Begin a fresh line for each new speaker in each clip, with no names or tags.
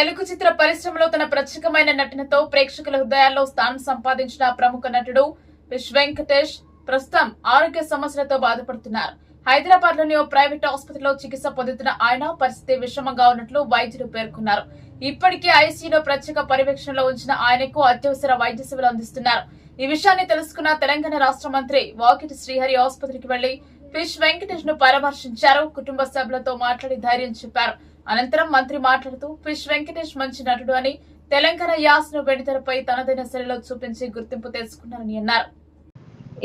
తెలుగు చిత్ర పరిశ్రమలో తన ప్రత్యేకమైన నటనతో ప్రేక్షకుల హృదయాల్లో స్థానం సంపాదించిన ప్రముఖ నటుడు విష్ వెంకటేష్ ప్రస్తుతం ఆరోగ్య సమస్యలతో బాధపడుతున్నారు. హైదరాబాద్లోని ఓ ప్రైవేట్ ఆసుపత్రిలో చికిత్స పొందుతున్న ఆయన పరిస్థితి విషమంగా ఉన్నట్లు వైద్యులు పేర్కొన్నారు. ఇప్పటికే ఐసీయూలో ప్రత్యేక పర్యవేక్షణలో ఉంచిన ఆయనకు అత్యవసర వైద్య సేవలు అందిస్తున్నారు. ఈ విషయాన్ని తెలుసుకున్న తెలంగాణ రాష్ట్ర మంత్రి వాకిటి శ్రీహరి ఆసుపత్రికి వెళ్ళి ఫిష్ వెంకటేష్ను పరామర్శించారు. కుటుంబ సభ్యులతో మాట్లాడి ధైర్యం చెప్పారు. అనంతరం మంత్రి మాట్లాడుతూ ఫిష్ వెంకటేష్ మంచి నటుడు అని తెలంగాణ యాసను వెడితెరపై తనదైన శైలిలో చూపించి గుర్తింపు తెచ్చుకున్నారని అన్నారు.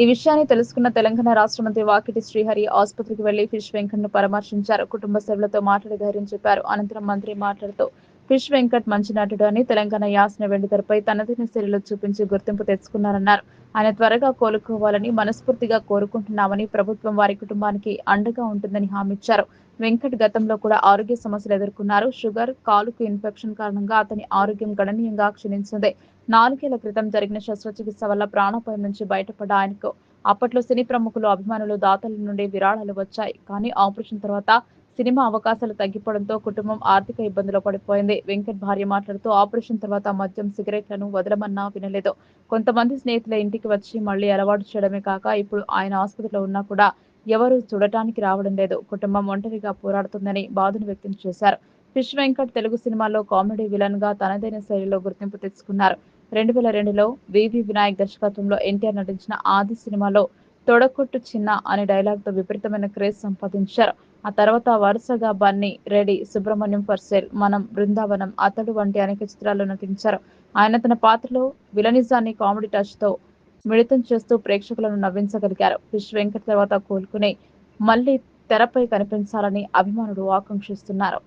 ఈ విషయాన్ని తెలుసుకున్న తెలంగాణ రాష్ట్ర మంత్రి వాకిటి శ్రీహరి ఆసుపత్రికి వెళ్ళి ఫిష్ వెంకట్ను పరామర్శించారు. కుటుంబ సభ్యులతో మాట్లాడి ధైర్యం చెప్పారు. అనంతరం మంత్రి మాట్లాడుతూ ఫిష్ వెంకట్ మంచి నటుడు అని తెలంగాణ యాసన వెండితెరపై తనదైన శైలిలో చూపించి గుర్తింపు తెచ్చుకున్నారన్నారు. ఆయన త్వరగా కోలుకోవాలని మనస్ఫూర్తిగా కోరుకుంటున్నామని ప్రభుత్వం వారి కుటుంబానికి అండగా ఉంటుందని హామీ ఇచ్చారు వెంకట్ గతంలో కూడా ఆరోగ్య సమస్యలు ఎదుర్కొన్నారు. షుగర్ కాలుకు ఇన్ఫెక్షన్ కారణంగా అతని ఆరోగ్యం గణనీయంగా క్షీణించింది. నాలుగేళ్ళ క్రితం జరిగిన శస్త్రచికిత్స వల్ల ప్రాణాపాయం నుంచి బయటపడ్డ ఆయనకు అప్పట్లో సినీ ప్రముఖులు అభిమానులు దాతల నుండి విరాళాలు వచ్చాయి. కానీ ఆపరేషన్ తర్వాత సినిమా అవకాశాలు తగ్గిపోవడంతో కుటుంబం ఆర్థిక ఇబ్బందులు పడిపోయింది. వెంకట్ భార్య మాట్లాడుతూ ఆపరేషన్ తర్వాత మద్యం సిగరెట్లను వదలమన్నా వినలేదు. కొంతమంది స్నేహితుల ఇంటికి వచ్చి మళ్ళీ అలవాటు చేయడమే కాక ఇప్పుడు ఆయన ఆసుపత్రిలో ఉన్నా కూడా ఎవరు చూడటానికి రావడం లేదు. కుటుంబం ఒంటరిగా పోరాడుతుందని బాధను వ్యక్తం చేశారు. ఫిష్ వెంకట్ తెలుగు సినిమాలో కామెడీ విలన్గా తనదైన శైలిలో గుర్తింపు తెచ్చుకున్నారు. రెండు వేల రెండులో వివి వినాయక్ దర్శకత్వంలో ఎన్టీఆర్ నటించిన ఆది సినిమాలో తొడకొట్టు చిన్న అనే డైలాగ్తో విపరీతమైన క్రేజ్ సంపాదించారు. ఆ తర్వాత వరుసగా బన్నీ రెడీ సుబ్రహ్మణ్యం ఫర్సేల్ మనం బృందావనం అతడు వంటి అనేక చిత్రాల్లో నటించారు. ఆయన తన పాత్రలో విలనిజాన్ని కామెడీ టచ్తో మిళితం చేస్తూ ప్రేక్షకులను నవ్వించగలిగారు. క్రిష్ వెంకట్ తర్వాత కోలుకుని మళ్ళీ తెరపై కనిపించాలని అభిమానులు ఆకాంక్షిస్తున్నారు.